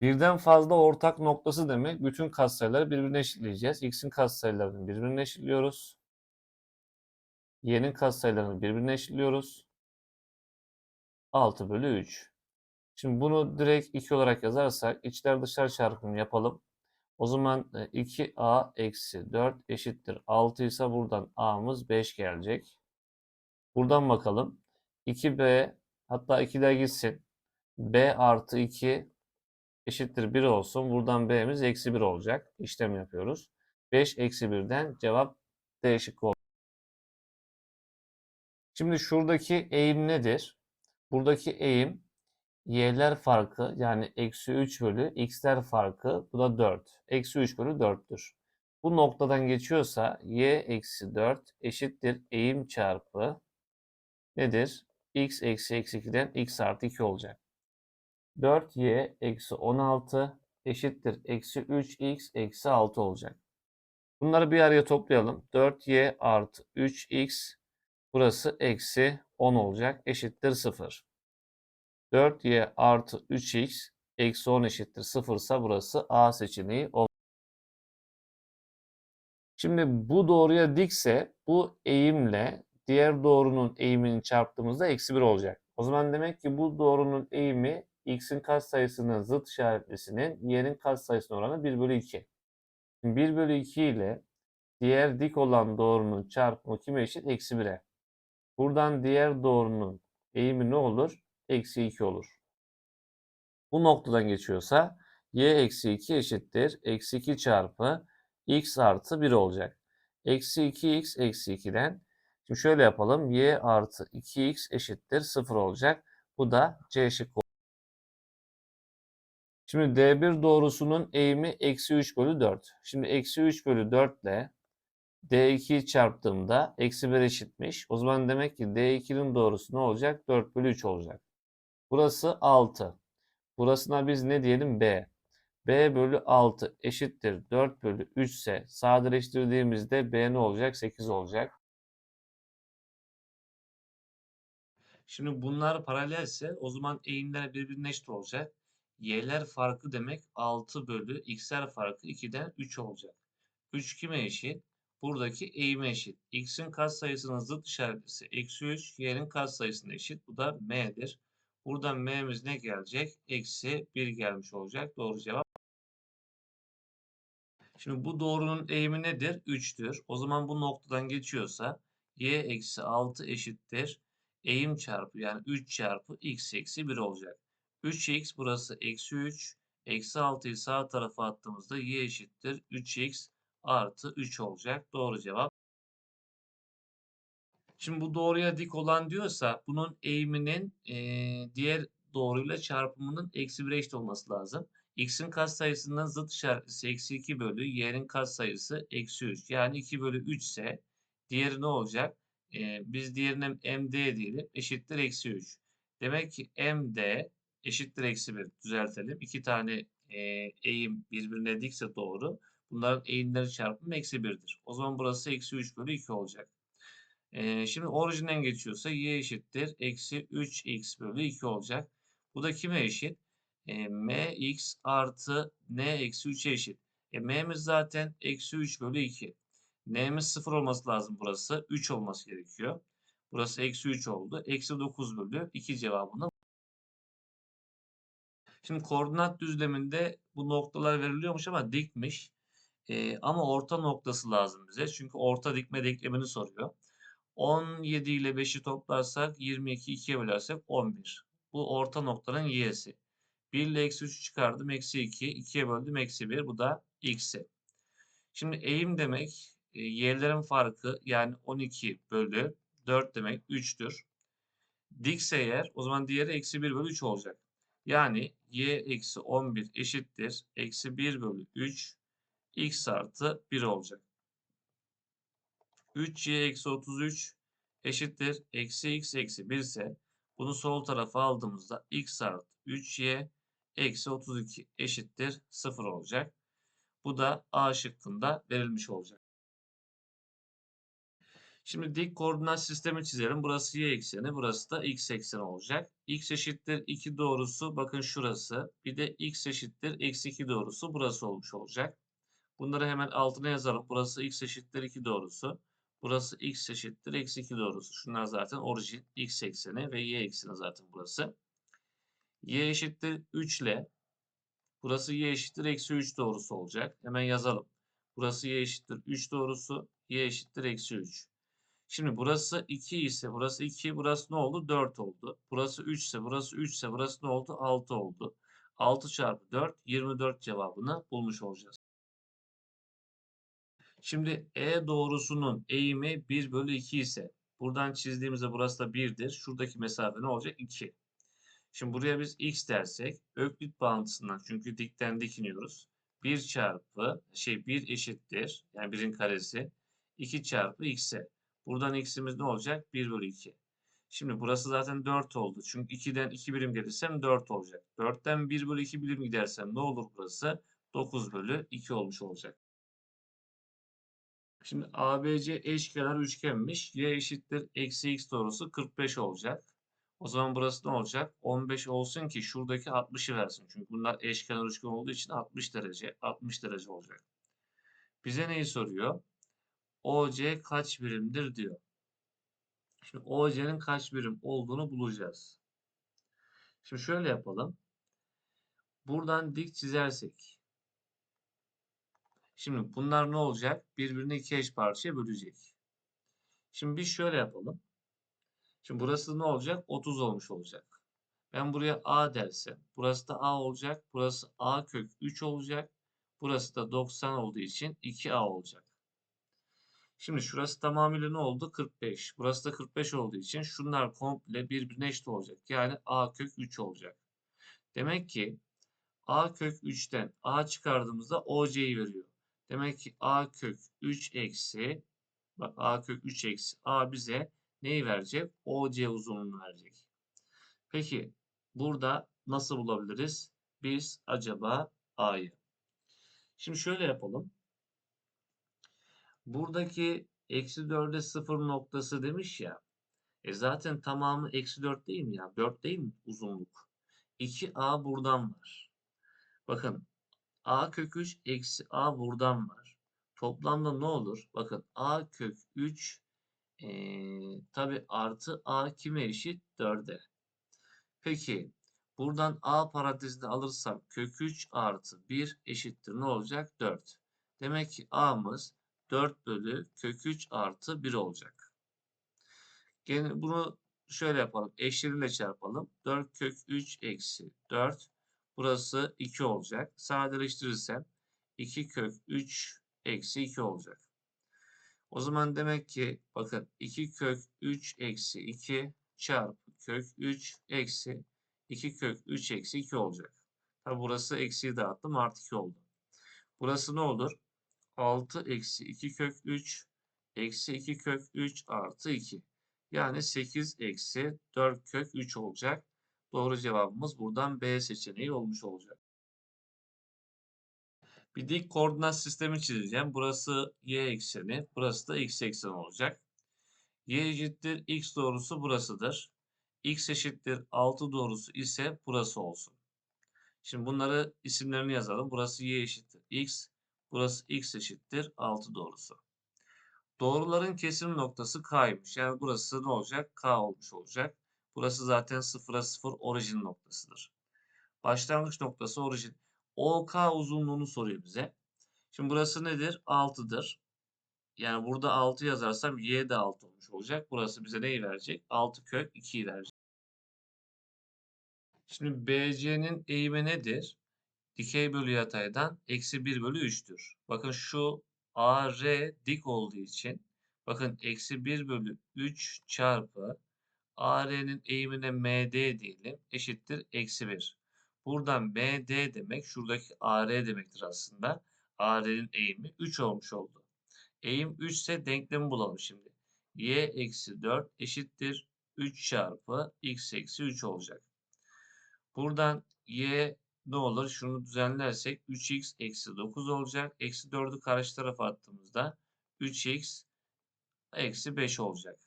Birden fazla ortak noktası demek bütün katsayıları birbirine eşitleyeceğiz. X'in katsayılarını birbirine eşitliyoruz. Y'nin katsayılarını birbirine eşitliyoruz. 6 bölü 3. Şimdi bunu direkt 2 olarak yazarsak içler dışlar çarpımı yapalım. O zaman e, 2a eksi 4 eşittir 6 ise buradan a'mız 5 gelecek. Buradan bakalım. 2b hatta 2'ler gitsin. b artı 2 eşittir 1 olsun. Buradan b'miz eksi 1 olacak. İşlem yapıyoruz. 5 eksi 1'den cevap D şıkkı oldu. Şimdi şuradaki eğim nedir? Buradaki eğim y'ler farkı yani eksi 3 bölü x'ler farkı bu da 4. Eksi 3 bölü 4'tür. Bu noktadan geçiyorsa y eksi 4 eşittir eğim çarpı nedir? x eksi eksi 2'den x artı 2 olacak. 4y eksi 16 eşittir eksi 3x eksi 6 olacak. Bunları bir araya toplayalım. 4y artı 3x burası eksi 10 olacak eşittir 0. 4y artı 3x eksi 10 eşittir 0 ise burası A seçeneği olur. Şimdi bu doğruya dikse bu eğimle diğer doğrunun eğimini çarptığımızda eksi 1 olacak. O zaman demek ki bu doğrunun eğimi x'in katsayısının zıt işaretlisinin y'nin katsayısına oranı 1 bölü 2. Şimdi 1 bölü 2 ile diğer dik olan doğrunun çarpımı kime eşit? Eksi 1'e. Buradan diğer doğrunun eğimi ne olur? Eksi 2 olur. Bu noktadan geçiyorsa y eksi 2 eşittir. Eksi 2 çarpı x artı 1 olacak. Eksi 2x eksi 2'den. Şimdi şöyle yapalım. y artı 2x eşittir 0 olacak. Bu da C şıkkı Şimdi D1 doğrusunun eğimi eksi 3 bölü 4. Şimdi eksi 3 bölü 4 ile D2'yi çarptığımda eksi 1 eşitmiş. O zaman demek ki D2'nin doğrusu ne olacak? 4 bölü 3 olacak. Burası 6. Burasına biz ne diyelim? B. B bölü 6 eşittir 4 bölü 3 ise sadeleştirdiğimizde B ne olacak? 8 olacak. Şimdi bunlar paralelse o zaman eğimler birbirine eşit olacak. Y'ler farkı demek 6 bölü x'ler farkı 2'den 3 olacak. 3 kime eşit? Buradaki eğime eşit. X'in katsayısının zıt işaretlisi eksi 3, y'nin katsayısına eşit. Bu da m'dir. Buradan m'miz ne gelecek? Eksi 1 gelmiş olacak. Doğru cevap. Şimdi bu doğrunun eğimi nedir? 3'tür. O zaman bu noktadan geçiyorsa y eksi 6 eşittir. Eğim çarpı yani 3 çarpı x eksi 1 olacak. 3x burası eksi 3. Eksi 6'yı sağ tarafa attığımızda y eşittir. 3x artı 3 olacak. Doğru cevap. Şimdi bu doğruya dik olan diyorsa bunun eğiminin e, diğer doğruyla çarpımının eksi 1'e eşit olması lazım. X'in katsayısının zıt işaretlisi eksi 2 bölü y'nin katsayısı eksi 3. Yani 2 bölü 3 ise diğeri ne olacak? E, biz diğerine md diyelim eşittir eksi 3. Demek ki md eşittir eksi 1 düzeltelim. İki tane e, eğim birbirine dikse doğru. Bunların eğimleri çarpımı eksi 1'dir. O zaman burası eksi 3 bölü 2 olacak. E, şimdi orijinden geçiyorsa y eşittir. Eksi 3x bölü 2 olacak. Bu da kime eşit? E, mx artı n eksi 3'e eşit. E, m'miz zaten eksi 3 bölü 2. n'miz 0 olması lazım burası. 3 olması gerekiyor. Burası eksi 3 oldu. Eksi 9 bölü 2 cevabını Şimdi koordinat düzleminde bu noktalar veriliyormuş ama dikmiş. Ee, ama orta noktası lazım bize. Çünkü orta dikme denklemini soruyor. 17 ile 5'i toplarsak 22 2'ye bölersek 11. Bu orta noktanın y'si. 1 ile eksi 3'ü çıkardım. Eksi 2. 2'ye böldüm. Eksi 1. Bu da x'i. Şimdi eğim demek e, y'lerin farkı yani 12 bölü 4 demek 3'tür. Dikse eğer o zaman diğeri eksi 1 bölü 3 olacak. Yani y eksi 11 eşittir. Eksi 1 bölü 3 x artı 1 olacak. 3y eksi 33 eşittir. Eksi x eksi 1 ise bunu sol tarafa aldığımızda x artı 3y eksi 32 eşittir 0 olacak. Bu da A şıkkında verilmiş olacak. Şimdi dik koordinat sistemi çizelim. Burası y ekseni, burası da x ekseni olacak. x eşittir 2 doğrusu bakın şurası. Bir de x eşittir eksi 2 doğrusu burası olmuş olacak. Bunları hemen altına yazalım. Burası x eşittir 2 doğrusu. Burası x eşittir eksi 2 doğrusu. Şunlar zaten orijin x ekseni ve y ekseni zaten burası. y eşittir 3 ile burası y eşittir eksi 3 doğrusu olacak. Hemen yazalım. Burası y eşittir 3 doğrusu. y eşittir eksi 3. Şimdi burası 2 ise burası 2 burası ne oldu? 4 oldu. Burası 3 ise burası 3 ise burası ne oldu? 6 oldu. 6 çarpı 4 24 cevabını bulmuş olacağız. Şimdi E doğrusunun eğimi 1 bölü 2 ise buradan çizdiğimizde burası da 1'dir. Şuradaki mesafe ne olacak? 2. Şimdi buraya biz x dersek Öklit bağıntısından çünkü dikten dik iniyoruz. 1 çarpı şey 1 eşittir yani 1'in karesi 2 çarpı x'e. Buradan x'imiz ne olacak? 1 bölü 2. Şimdi burası zaten 4 oldu. Çünkü 2'den 2 birim gelirsem 4 olacak. 4'ten 1 bölü 2 birim gidersem ne olur burası? 9 bölü 2 olmuş olacak. Şimdi ABC eşkenar üçgenmiş. Y eşittir eksi x doğrusu 45 olacak. O zaman burası ne olacak? 15 olsun ki şuradaki 60'ı versin. Çünkü bunlar eşkenar üçgen olduğu için 60 derece, 60 derece olacak. Bize neyi soruyor? OC kaç birimdir diyor. Şimdi OC'nin kaç birim olduğunu bulacağız. Şimdi şöyle yapalım. Buradan dik çizersek. Şimdi bunlar ne olacak? Birbirini iki eş parçaya bölecek. Şimdi biz şöyle yapalım. Şimdi burası ne olacak? 30 olmuş olacak. Ben buraya A dersem. Burası da A olacak. Burası A kök 3 olacak. Burası da 90 olduğu için 2A olacak. Şimdi şurası tamamıyla ne oldu? 45. Burası da 45 olduğu için şunlar komple birbirine eşit olacak. Yani A kök 3 olacak. Demek ki A kök 3'ten A çıkardığımızda OC'yi veriyor. Demek ki A kök 3 eksi bak A kök 3 eksi A bize neyi verecek? OC uzunluğunu verecek. Peki burada nasıl bulabiliriz? Biz acaba A'yı. Şimdi şöyle yapalım. Buradaki eksi 4'e 0 noktası demiş ya. E zaten tamamı eksi 4 değil mi ya? 4 değil mi uzunluk? 2A buradan var. Bakın A kök 3 eksi A buradan var. Toplamda ne olur? Bakın A kök 3 e, tabi artı A kime eşit? 4'e. Peki buradan A parantezini alırsam kök 3 artı 1 eşittir ne olacak? 4. Demek ki A'mız 4 bölü kök 3 artı 1 olacak. Gene bunu şöyle yapalım. Eşleriyle çarpalım. 4 kök 3 eksi 4. Burası 2 olacak. Sadeleştirirsem 2 kök 3 eksi 2 olacak. O zaman demek ki bakın 2 kök 3 eksi 2 çarpı kök 3 eksi 2 kök 3 eksi 2 olacak. Tabi burası eksiyi dağıttım artı 2 oldu. Burası ne olur? 6 eksi 2 kök 3 eksi 2 kök 3 artı 2. Yani 8 eksi 4 kök 3 olacak. Doğru cevabımız buradan B seçeneği olmuş olacak. Bir dik koordinat sistemi çizeceğim. Burası y ekseni, burası da x ekseni olacak. y eşittir x doğrusu burasıdır. x eşittir 6 doğrusu ise burası olsun. Şimdi bunları isimlerini yazalım. Burası y eşittir x, burası x eşittir 6 doğrusu. Doğruların kesim noktası k'ymış. Yani burası ne olacak? K olmuş olacak. Burası zaten 0'a 0 orijin noktasıdır. Başlangıç noktası orijin. OK uzunluğunu soruyor bize. Şimdi burası nedir? 6'dır. Yani burada 6 yazarsam y de 6 olmuş olacak. Burası bize neyi verecek? 6 kök 2'yi verecek. Şimdi BC'nin eğimi nedir? Dikey bölü yataydan eksi 1 bölü 3'tür. Bakın şu AR dik olduğu için bakın eksi 1 bölü 3 çarpı AR'nin eğimine MD diyelim eşittir eksi 1. Buradan MD demek şuradaki AR demektir aslında. AR'nin eğimi 3 olmuş oldu. Eğim 3 ise denklemi bulalım şimdi. Y eksi 4 eşittir 3 çarpı x eksi 3 olacak. Buradan y ne olur? Şunu düzenlersek 3x eksi 9 olacak. Eksi 4'ü karşı tarafa attığımızda 3x eksi 5 olacak.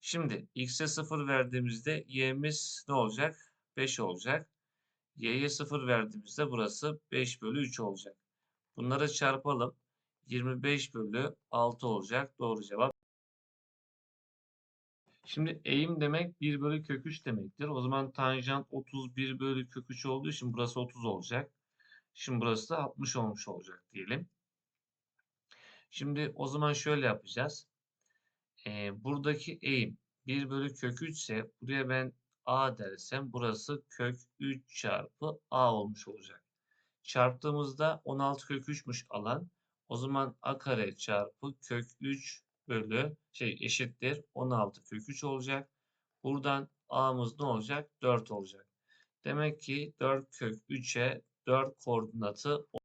Şimdi x'e 0 verdiğimizde y'miz ne olacak? 5 olacak. y'ye 0 verdiğimizde burası 5 bölü 3 olacak. Bunları çarpalım. 25 bölü 6 olacak. Doğru cevap. Şimdi eğim demek 1 bölü kök 3 demektir. O zaman tanjant 31 bölü kök 3 olduğu için burası 30 olacak. Şimdi burası da 60 olmuş olacak diyelim. Şimdi o zaman şöyle yapacağız. Ee, buradaki eğim 1 bölü kök 3 ise buraya ben a dersem burası kök 3 çarpı a olmuş olacak. Çarptığımızda 16 kök 3'müş alan. O zaman a kare çarpı kök 3 bölü şey eşittir 16 kök 3 olacak. Buradan a'mız ne olacak? 4 olacak. Demek ki 4 kök 3'e 4 koordinatı